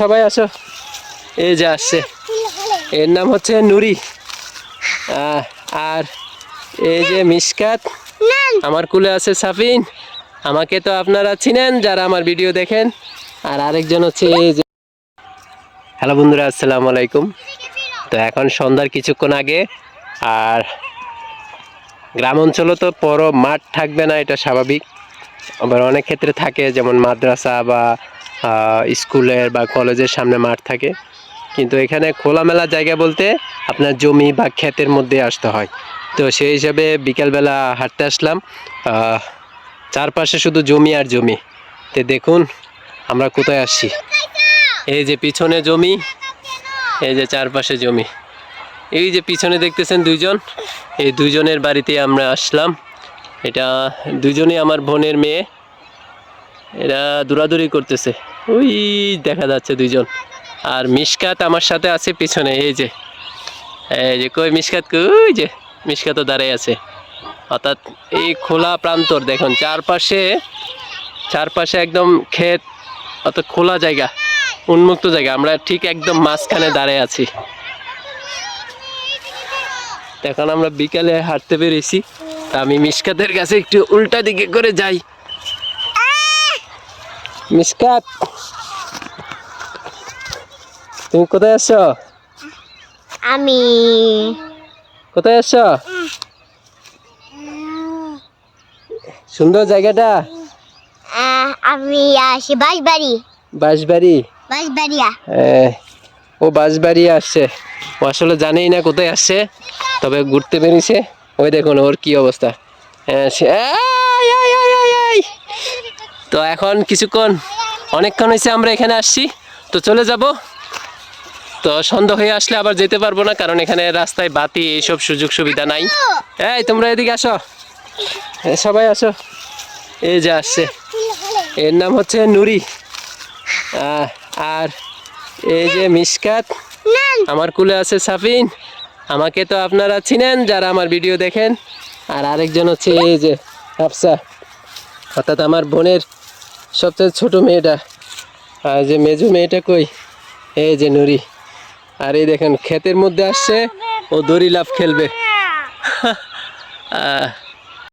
সবাই আসো। এই যে আসছে। এর নাম হচ্ছে নুরি। আর এই যে মিসকাত, আমার কুলে আছে সাফিন। আমাকে তো আপনারা চিনেন যারা আমার ভিডিও দেখেন। আর আরেকজন হচ্ছে এই যে হ্যালো বন্ধুরা, আসসালামু আলাইকুম। তো এখন সন্ধ্যার কিছুক্ষণ আগে, আর গ্রাম অঞ্চলে তো বড় মাঠ থাকবে না, এটা স্বাভাবিক। আবার অনেক ক্ষেত্রে থাকে, যেমন মাদ্রাসা বা স্কুলের বা কলেজের সামনে মাঠ থাকে। কিন্তু এখানে খোলামেলা জায়গা বলতে আপনার জমি বা ক্ষেতের মধ্যে আসতে হয়। তো সেই হিসাবে বিকালবেলা হাঁটতে আসলাম। চারপাশে শুধু জমি আর জমি। তো দেখুন, আমরা কোথায় আসছি? এই যে পিছনে জমি, এই যে চারপাশে জমি। এই যে পিছনে দেখতেছেন দুইজন, এই দুজনের বাড়িতে আমরা আসলাম। এটা দুজনই আমার বোনের মেয়ে। এরা দৌড়াদৌড়ি করতেছে। ওই দেখা যাচ্ছে দুইজন। আর মিশকাত আমার সাথে আছে পিছনে, এই যে। এই যে, কই মিশকাত? কই যে, মিশকাতও দাঁড়ায় আছে। অর্থাৎ এই খোলা প্রান্তর, দেখুন, চারপাশে চারপাশে একদম ক্ষেত, অর্থাৎ খোলা জায়গা, উন্মুক্ত জায়গা। আমরা ঠিক একদম মাঝখানে দাঁড়ায় আছি। এখন আমরা বিকালে হাঁটতে পেরেছি তা আমি মিসকাতের কাছে একটু উল্টা দিকে করে যাই। মিসকাত তুমি কোথায় আছো আমি কোথায় আছো সুন্দর জায়গাটা আমি আসি বাঁশবাড়ি বাঁশবাড়িয়া হ্যাঁ, ও বাঁশবাড়ি আসছে। ও আসলে জানেই না কোথায় আসছে তবে ঘুরতে বেরিয়েছে। ওই দেখুন ওর কি অবস্থা। হ্যাঁ, সে- তো এখন কিছুক্ষণ, অনেকক্ষণ হয়েছে আমরা এখানে আসছি। তো চলে যাব। তো সন্ধ্যা হয়ে আসলে আবার যেতে পারব না, কারণ এখানে রাস্তায় বাতি, এইসব সুযোগ সুবিধা নাই। এই, তোমরা এদিকে আসো। সবাই আসো। এই যে আসছে। এর নাম হচ্ছে নুরি। আর এই যে মিসকাত, আমার কুলে আছে সাফিন। আমাকে তো আপনারা চিনেন, যারা আমার ভিডিও দেখেন। আর আরেকজন হচ্ছে এই যে হাফসা অর্থাৎ আমার বোনের সবচেয়ে ছোট মেয়েটা। আর যে মেজু মেয়েটা কই? এই যে নুরি। আর এই দেখেন ক্ষেতের মধ্যে আসছে ও দড়ি লাভ খেলবে।